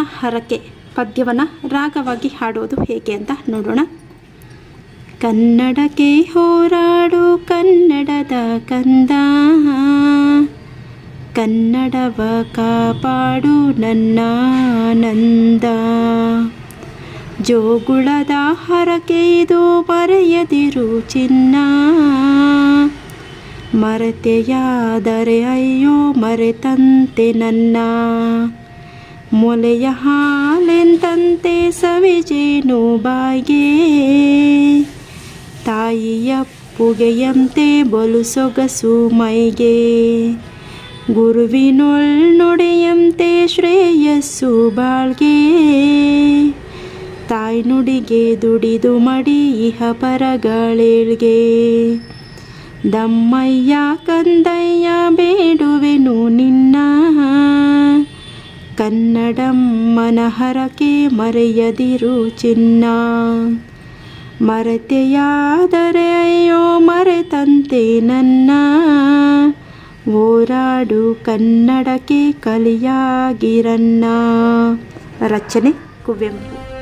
ಹರಕೆ ಪದ್ಯವನ್ನು ರಾಗವಾಗಿ ಹಾಡೋದು ಹೇಗೆ ಅಂತ ನೋಡೋಣ. ಕನ್ನಡಕ್ಕೆ ಹೋರಾಡು, ಕನ್ನಡದ ಕಂದ. ಕನ್ನಡವ ಕಾಪಾಡು ನನ್ನ ನಂದ. ಜೋಗುಳದ ಹರಕೆ ಇದು ಮರೆಯದಿರು ಚಿನ್ನ. ಮರೆತೆಯಾದರೆ ಅಯ್ಯೋ ಮರೆತಂತೆ ನನ್ನ. ಮೊಲೆಯ ಹಾಲೆಂತಂತೆ ಸವಿಜೇನು ಬಾಯಿಗೆ? ತಾಯಿಯ ಪುಗೆಯಂತೆ ಬಲು ಸೊಗಸು ಮೈಗೆ. ಗುರುವಿನೊಳ್ ನುಡಿಯಂತೆ ಶ್ರೇಯಸ್ಸು ಬಾಳ್ಗೆ. ತಾಯಿ ನುಡಿಗೆ ದುಡಿದು ಮಡಿ ಇಹ ಪರಗಳೇಳ್ಗೆ. ದಮ್ಮಯ್ಯ, ಕಂದಯ್ಯ ಬೇಡುವೆನು ಕನ್ನಡಮ್ಮನ ಮನಹರಕೆ ಮರೆಯದಿರು ಚಿನ್ನ. ಮರೆತೆಯಾದರೆ ಅಯ್ಯೋ ಮರೆತಂತೆ ನನ್ನ. ಓರಾಡು ಕನ್ನಡಕ್ಕೆ ಕಲಿಯಾಗಿರನ್ನ ರಚನೆ ಕುವೆಂಪು.